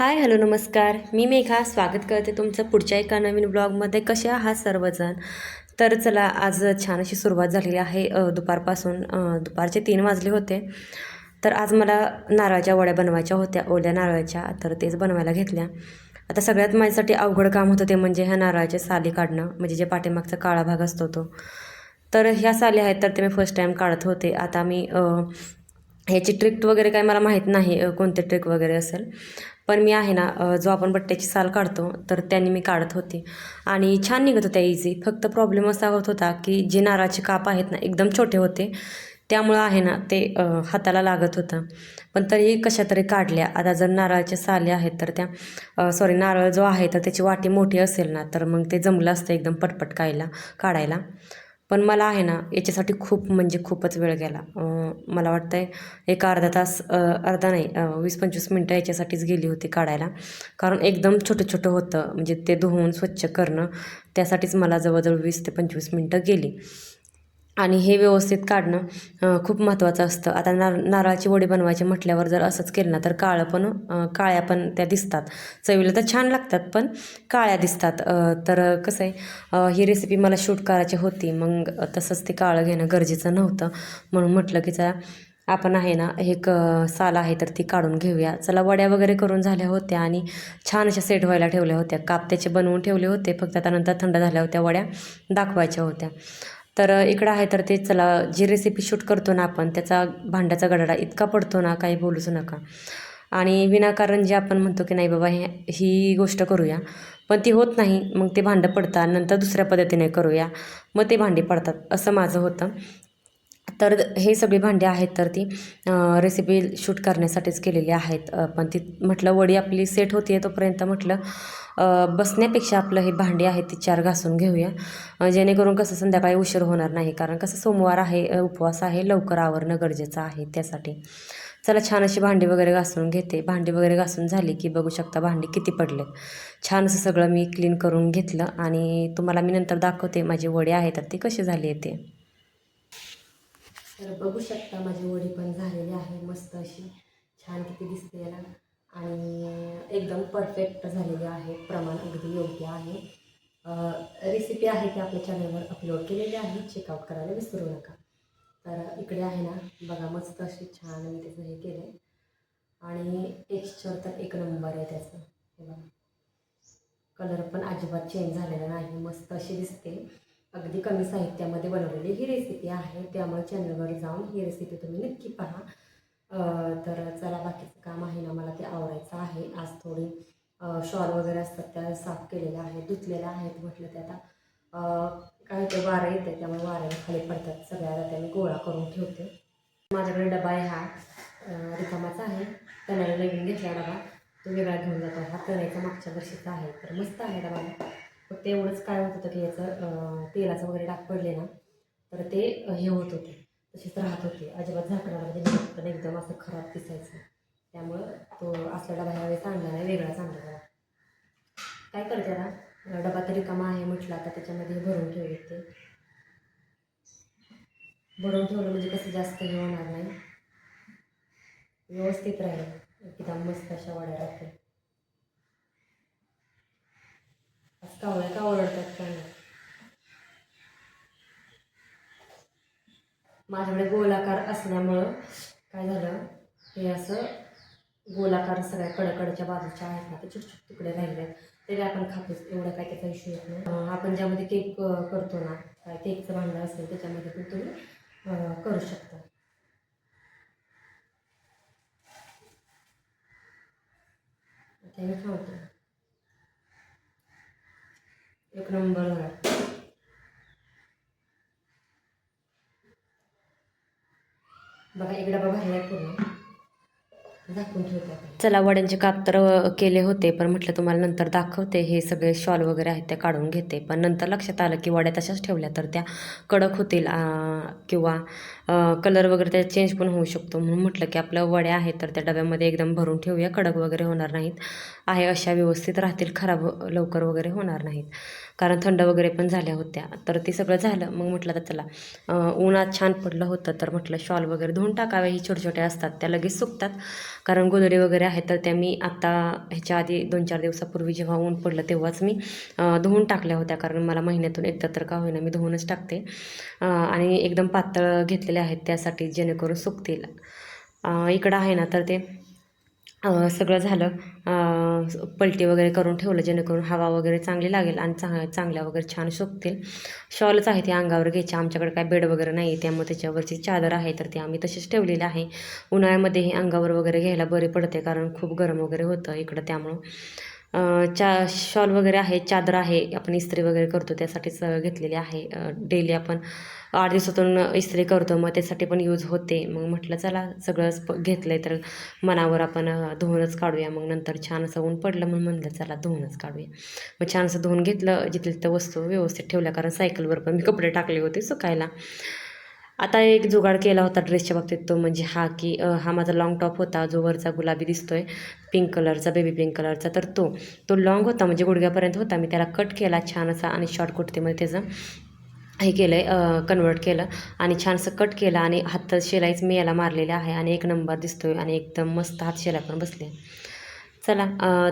Hi hello नमस्कार. मी मेघा. स्वागत करते तुमचं पुढच्या एका नवीन ब्लॉगमध्ये. कसे आहात सर्वजण? तर चला आज छान अशी सुरुवात झालेली आहे. दुपारपासून दुपारचे तीन वाजले होते. तर आज मला नारळाच्या वड्या बनवायच्या होत्या ओल्या नारळाच्या. तर तेच बनवायला घेतल्या. आता सगळ्यात माझ्यासाठी अवघड काम होतं ते म्हणजे ह्या नारळाचे साली काढणं. म्हणजे जे पाठीमागचा काळा भाग असतो तो. तर ह्या साली आहेत तर ते मी फर्स्ट टाईम काढत होते. आता मी ह्याची ट्रिक वगैरे काय मला माहीत नाही कोणते ट्रिक वगैरे असेल. पण मी आहे ना जो आपण बट्ट्याची साल काढतो तर त्यांनी मी काढत होती. आणि छान निघत होत्या इझी. फक्त प्रॉब्लेम असा होत होता की जे नारळाचे काप आहेत ना एकदम छोटे होते. त्यामुळं आहे ना ते हाताला लागत होतं. पण तरीही कशा तरी काढल्या. आता जर नारळाच्या साले आहेत तर त्या सॉरी नारळ जो आहे तर त्याची वाटी मोठी असेल ना तर मग ते जमलं असतं एकदम पटपट कायला काढायला. पण मला आहे ना याच्यासाठी खूप म्हणजे खूपच वेळ गेला. मला वाटतं आहे एक अर्धा तास अर्धा नाही वीस पंचवीस मिनटं याच्यासाठीच गेली होती काढायला. कारण एकदम छोटं छोटं होतं म्हणजे ते धुवून स्वच्छ करणं त्यासाठीच मला जवळजवळ वीस ते पंचवीस मिनटं गेली. आणि हे व्यवस्थित काढणं खूप महत्त्वाचं असतं. आता नार नारळाची वडी बनवायची म्हटल्यावर जर असंच केलं ना तर काळं पण काळ्या पण त्या दिसतात. चवीला तर छान लागतात पण काळ्या दिसतात. तर कसं आहे ही रेसिपी मला शूट करायची होती. मग तसंच ते काळं घेणं गरजेचं नव्हतं. म्हणून म्हटलं की जरा आपण आहे ना हे क साल आहे तर ती काढून घेऊया. चला वड्या वगैरे करून झाल्या होत्या आणि छान अशा सेट व्हायला ठेवल्या होत्या. काप त्याचे बनवून ठेवले होते. फक्त त्यानंतर थंड झाल्या होत्या वड्या दाखवायच्या होत्या. तर इकडं आहे तर ते चला जी रेसिपी शूट करतो ना आपण त्याचा भांड्याचा गडाडा इतका पडतो ना काही बोलूच नका. आणि विनाकारण जे आपण म्हणतो की नाही बाबा हे ही गोष्ट करूया. पण ती होत नाही मग ते भांडं पडतात नंतर दुसऱ्या पद्धतीने करूया मग ते भांडी पडतात असं माझं होतं. तर हे सगळी भांडी आहेत तर ती रेसिपी शूट करण्यासाठीच केलेली आहेत. पण ती म्हटलं वडी आपली सेट होती तोपर्यंत म्हटलं बसण्यापेक्षा आपलं हे भांडी आहेत ती चार घासून घेऊया. जेणेकरून कसं संध्याकाळी उशीर होणार नाही कारण कसं सोमवार आहे उपवास आहे लवकर आवरणं गरजेचं आहे त्यासाठी. चला छान अशी भांडी वगैरे घासून घेते. भांडी वगैरे घासून झाली की बघू शकता भांडी किती पडले छान असं सगळं मी क्लीन करून घेतलं आणि तुम्हाला मी नंतर दाखवते माझी वडी आहे तर ती कशी झाली आहे ते. तर बघू शकता माझी वडी पण झालेली आहे मस्त अशी छान किती दिसते याला. आणि एकदम परफेक्ट झालेली आहे. प्रमाण अगदी योग्य आहे. रेसिपी आहे ती आपल्या चॅनलवर अपलोड केलेली आहे. चेकआउट करायला विसरू नका. तर इकडे आहे ना बघा मस्त अशी छान मी त्याचं हे केलं आहे आणि टेक्स्चर तर एक नंबर आहे त्याचं. हे बघा. कलर पण अजिबात चेंज झालेला नाही. मस्त अशी दिसते. अगदी कमी साहित्यामध्ये बनवलेली ही रेसिपी आहे. त्यामुळे चॅनलवर जाऊन ही रेसिपी तुम्ही नक्की पहा. तर चला बाकीचं काम आहे ना मला ते आवरायचं आहे. आज थोडी शॉल वगैरे असतात त्या साफ केलेल्या आहेत धुतलेल्या आहेत म्हटलं ते आता काय ते वारं येते त्यामुळे वाऱ्याला खाली पडतात सगळ्याला त्या मी गोळा करून ठेवते. माझ्याकडे डबा आहे हा रिकामाचा आहे. त्याने नवीन घेतला डबा. तो वेगळा घेऊन जातो. हा तण्याचा मागच्या वर्षीचा आहे. तर मस्त आहे डबा. फक्त एवढंच काय होत होतं की याचं तेलाचं वगैरे डाग पडले ना तर ते हे होत होते. तसेच राहत होते. अजिबात झाकणारा म्हणजे पण एकदम असं खराब दिसायचं. त्यामुळं तो असला डबा ह्यावेळेस आणला नाही वेगळाच आणला डबा काय करते ना डबा तरी रिकामा आहे म्हटलं आता त्याच्यामध्ये भरून ठेवले ते. भरून ठेवलं म्हणजे कसं जास्त हे होणार नाही. व्यवस्थित राहील. एकदम मस्त अशा वाड्या राहतील. आज कावळ्या का ओरडतात काय नाही माझ्याकडे गोलाकार असल्यामुळं काय झालं? हे असं गोलाकार सगळ्या कडकडच्या बाजूच्या आहेत ना ते छोटे तुकडे राहिले आहेत. ते आपण खातोच एवढं काय त्याचा इश्यू येत नाही. आपण ज्यामध्ये केक करतो ना काय केकचं भांडं असेल त्याच्यामध्ये पण तुम्ही करू शकता. ते हे ठेवतो. एक नंबर झाला. बघा एक डबा भरलाय पूर्ण. चला वड्यांचे काप तर केले होते पण म्हटलं तुम्हाला नंतर दाखवते. हे सगळे शॉल वगैरे आहेत ते काढून घेते. पण नंतर लक्षात आलं की वड्या तशाच ठेवल्या तर त्या कडक होतील किंवा कलर वगैरे त्या चेंज पण होऊ शकतो. म्हणून म्हटलं की आपल्या वड्या आहेत तर त्या डब्यामध्ये एकदम भरून ठेवूया. कडक वगैरे होणार नाहीत. आहे अशा व्यवस्थित राहतील खराब लवकर वगैरे होणार नाहीत. कारण थंड वगैरे पण झाल्या होत्या. तर ते सगळं झालं. मग म्हटलं तर चला उन्हात छान पडलं होतं तर म्हटलं शॉल वगैरे धुवून टाकावे. ही छोटे छोटे असतात त्या लगेच सुकतात. कारण गोदडी वगैरे आहेत तर त्या मी आत्ता ह्याच्या आधी दोन चार दिवसापूर्वी जेव्हा ऊन पडलं तेव्हाच मी धुवून टाकल्या होत्या. कारण मला महिन्यातून एकदा तर का होईना मी धुवूनच टाकते. आणि एकदम पातळ घेतलेले आहेत त्यासाठी जेणेकरून सुकतील. इकडं आहे ना तर ते सगळं झालं. पलटी वगैरे करून ठेवलं जेणेकरून हवा वगैरे चांगली लागेल आणि चांग चांगल्या वगैरे छान सुकतील. शॉलच आहे ते अंगावर घ्यायचे आमच्याकडे काय बेड वगैरे नाही त्यामुळे त्याच्यावरची चादर आहे तर ती आम्ही तशीच ठेवलेली आहे. उन्हाळ्यामध्ये हे अंगावर वगैरे घ्यायला बरे पडते कारण खूप गरम वगैरे होतं इकडं त्यामुळं. चा शॉल वगैरे आहे चादर आहे आपण इस्त्री वगैरे करतो त्यासाठीच घेतलेली आहे. डेली आपण आठ दिवसातून इस्त्री करतो मग त्यासाठी पण यूज होते. मग म्हटलं चला सगळंच प- घेतलं आहे तर मनावर आपण धुवूनच काढूया. मग नंतर छान असं ऊन पडलं म्हणून म्हणलं चला धुवूनच काढूया. मग छान असं धुवून घेतलं जिथल्या तिथं वस्तू व्यवस्थित ठेवल्या कारण सायकलवर पण मी कपडे टाकले होते सुकायला. आता एक जुगाड केला होता ड्रेसच्या बाबतीत तो म्हणजे हा की हा माझा लॉंग टॉप होता जो वरचा गुलाबी दिसतोय पिंक कलरचा बेबी पिंक कलरचा तर तो तो लॉंग होता म्हणजे गुडघ्यापर्यंत होता. मी त्याला कट केला छान असा आणि शॉर्ट कुर्तीमध्ये त्याचं हे केलं आहे कन्वर्ट केलं आणि छानसं कट केलं आणि हात शिलाईच मी याला मारलेले आहे आणि एक नंबर दिसतोय आणि एकदम मस्त हात शिलाई पण बसले चला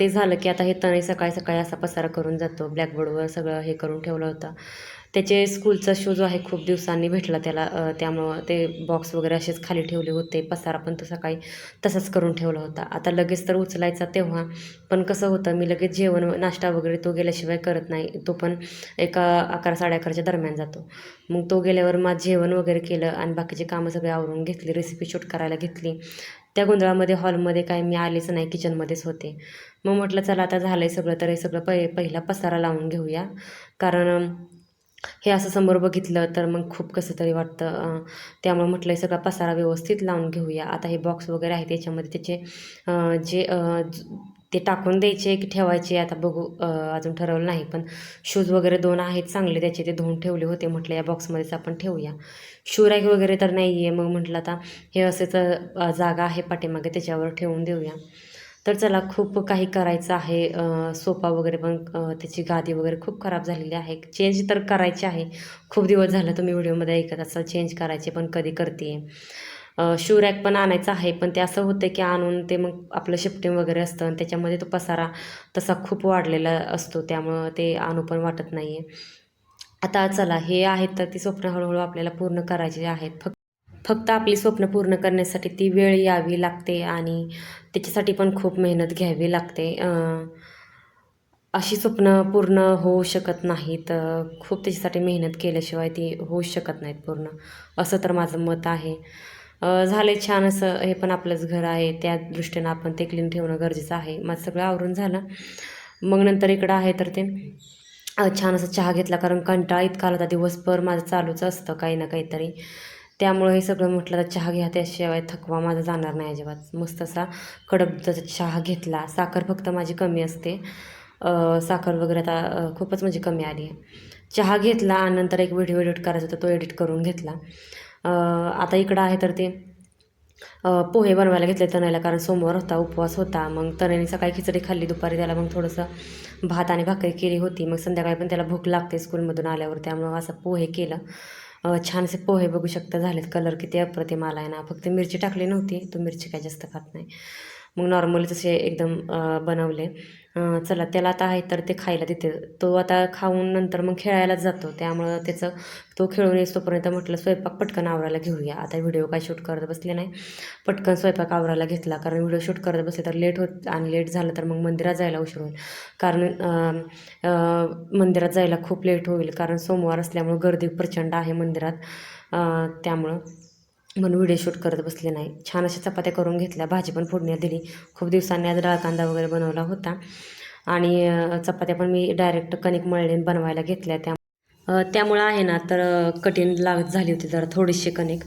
ते झालं की आता हे तणही सकाळी सकाळी असा पसारा करून जातो. ब्लॅकबोर्डवर सगळं हे करून ठेवलं होतं. त्याचे स्कूलचा शो जो आहे खूप दिवसांनी भेटला त्याला त्यामुळं ते बॉक्स वगैरे असेच खाली ठेवले होते पसारा पण तसा काही तसाच करून ठेवला होता. आता लगेच तर उचलायचा तेव्हा पण कसं होतं मी लगेच जेवण नाश्ता वगैरे तो गेल्याशिवाय करत नाही. तो पण एका अकरा साडे अकराच्या दरम्यान जातो. मग तो गेल्यावर मग जेवण वगैरे केलं आणि बाकीचे कामं सगळे आवरून घेतली रेसिपी शूट करायला घेतली. त्या गोंधळामध्ये हॉलमध्ये काय मी आलेच नाही किचनमध्येच होते. मग म्हटलं चला आता झालं आहे सगळं तर हे सगळं पै पहिला पसारा लावून घेऊया. कारण हे असं समोर बघितलं तर मग खूप कसं तरी वाटतं. त्यामुळे म्हटलं हे सगळा पसारा व्यवस्थित लावून घेऊया. आता हे बॉक्स वगैरे आहे त्याच्यामध्ये त्याचे जे ते टाकून द्यायचे की ठेवायचे आता बघू अजून ठरवलं नाही. पण शूज वगैरे दोन आहेत चांगले त्याचे ते धुवून ठेवले होते म्हटलं या बॉक्समध्येच आपण ठेवूया. शू रॅक वगैरे तर नाही आहे मग म्हटलं आता हे असेच जागा आहे पाठीमागे त्याच्यावर ठेवून देऊया. तर चला खूप काही करायचं आहे. सोफा वगैरे पण त्याची गादी वगैरे खूप खराब झालेली आहे. चेंज तर करायची आहे. खूप दिवस झालं तुम्ही व्हिडिओमध्ये ऐकत असाल चेंज करायचे पण कधी करते शू रॅक पण आणायचं आहे पण ते असं होतं की आणून ते मग आपलं शिफ्टिंग वगैरे असतं आणि त्याच्यामध्ये तो पसारा तसा खूप वाढलेला असतो त्यामुळं ते आणू पण वाटत नाही आहे आता चला हे आहेत तर ती स्वप्न हळूहळू आपल्याला पूर्ण करायची आहेत फक्त फक्त आपली स्वप्न पूर्ण करण्यासाठी ती वेळ यावी लागते आणि त्याच्यासाठी पण खूप मेहनत घ्यावी लागते. अशी स्वप्न पूर्ण होऊ शकत नाहीत. खूप त्याच्यासाठी मेहनत केल्याशिवाय ती होऊ शकत नाहीत पूर्ण. असं तर माझं मत आहे. झालं छान असं हे पण आपलंच घर आहे. त्या दृष्टीनं आपण ते क्लीन ठेवणं गरजेचं आहे. माझं सगळं आवरून झालं. मग नंतर इकडं आहे तर ते छान असं चहा घेतला कारण कंटाळा इतका आला होता. दिवसभर माझं चालूच असतं काही ना काहीतरी. त्यामुळं हे सगळं म्हटलं तर चहा घ्या त्याशिवाय थकवा माझा जाणार नाही अजिबात. मस्त असा कडक दुधाचा चहा घेतला. साखर फक्त माझी कमी असते. साखर वगैरे आता खूपच म्हणजे कमी आली आहे. चहा घेतला आणि नंतर एक व्हिडिओ एडिट करायचा होता तो एडिट करून घेतला. आता इकडं आहे तर ते पोहे बनवायला घेतले तनयला कारण सोमवार होता उपवास होता. मग तनयने सकाळी खिचडी खाल्ली दुपारी त्याला मग थोडंसं भात आणि भाकरी केली होती. मग संध्याकाळी पण त्याला भूक लागते स्कूलमधून आल्यावर त्यामुळं असं पोहे केलं. छानसे पोहे बघू शकता. झालेत कलर किती अप्रतिम आला आहे ना. फक्त मिरची टाकली नव्हती. तो मिरची काय जास्त खात नाही. मग नॉर्मली तसे एकदम बनवले. चला त्याला आता आहे तर ते खायला देते. तो आता खाऊन नंतर मग खेळायलाच जातो. त्यामुळं त्याचं तो खेळून येतोपर्यंत म्हटलं स्वयंपाक पटकन आवरायला घेऊया. आता व्हिडिओ काय शूट करत बसले नाही. पटकन स्वयंपाक आवरायला घेतला. कारण व्हिडिओ शूट करत बसले तर लेट होत आणि लेट झालं तर मग मंदिरात जायला उशीर होईल. कारण मंदिरात जायला खूप लेट होईल. कारण सोमवार असल्यामुळं गर्दी प्रचंड आहे मंदिरात. त्यामुळं म्हणून व्हिडिओ शूट करत बसले नाही. छान अशा चपात्या करून घेतल्या. भाजी पण फोडण्यात दिली. खूप दिवसांनी आज डाळ कांदा वगैरे बनवला होता. आणि चपात्या पण मी डायरेक्ट कणिक मळले बनवायला घेतल्या त्या. त्यामुळं आहे ना तर कठीण लागत झाली होती जरा थोडीशी कणिक.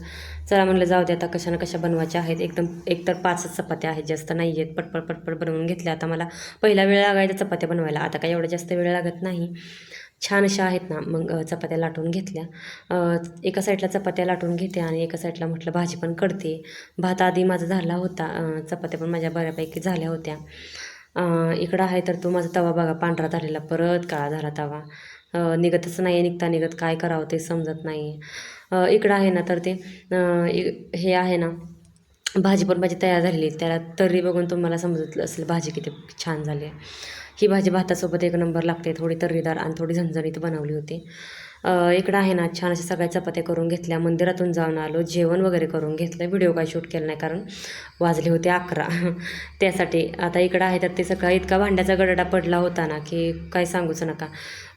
चला म्हणलं जाऊ दे आता कशा ना कशा बनवायच्या आहेत. एकदम एकतर पाचच चपात्या आहेत जास्त नाही आहेत पटपट पटपट बनवून घेतल्या. आता मला पहिला वेळ लागायचा चपात्या बनवायला. आता काय एवढा जास्त वेळ लागत नाही. छान अशा आहेत ना मग चपात्या लाटून घेतल्या. एका साईडला चपात्या लाटून घेते आणि एका साईडला म्हटलं भाजी पण कडते भात आधी माझा झाला होता चपात्या पण माझ्या बऱ्यापैकी झाल्या होत्या. इकडं आहे तर तो माझा तवा बघा पांढरा झालेला परत काळा झाला तवा. निघतच नाही निघता निघत काय करावं ते समजत नाही इकडं आहे ना तर ते हे आहे ना भाजी पण माझी तयार झालेली त्याला तर्री बघून तुम्हाला समजत असेल भाजी किती छान झाली आहे. ही भाजी भातासोबत एक नंबर लागते थोडी तर्रीदार आणि थोडी झणझणीत बनवली होती. इकडं आहे ना छान अशा सगळ्या चपात्या करून घेतल्या. मंदिरातून जाऊन आलो जेवण वगैरे करून घेतलं व्हिडिओ काय शूट केला नाही कारण वाजले होते अकरा. त्यासाठी आता इकडं आहे तर ते सगळं इतका भांड्याचा गडडा पडला होता ना की काय सांगूच नका.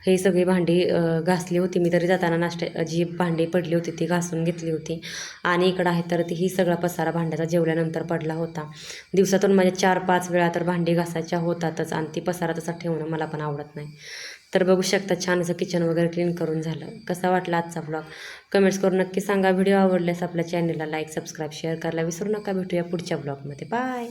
ही सगळी भांडी घासली होती मी तरी जाताना नाश्त्या जी भांडी पडली होती ती घासून घेतली होती. आणि इकडं आहे तर ती ही सगळा पसारा भांड्याचा जेवल्यानंतर पडला होता. दिवसातून माझ्या चार पाच वेळा तर भांडी घासायच्या होतातच आणि ती पसारा तसा ठेवणं मला पण आवडत नाही. तर बघू शकता छान असं किचन वगैरे क्लीन करून झालं. कसा वाटला आजचा ब्लॉग कमेंट्स करून नक्की सांगा. व्हिडिओ आवडल्यास आपल्या चॅनलला लाईक सबस्क्राईब शेअर करायला विसरू नका. भेटूया पुढच्या ब्लॉगमध्ये बाय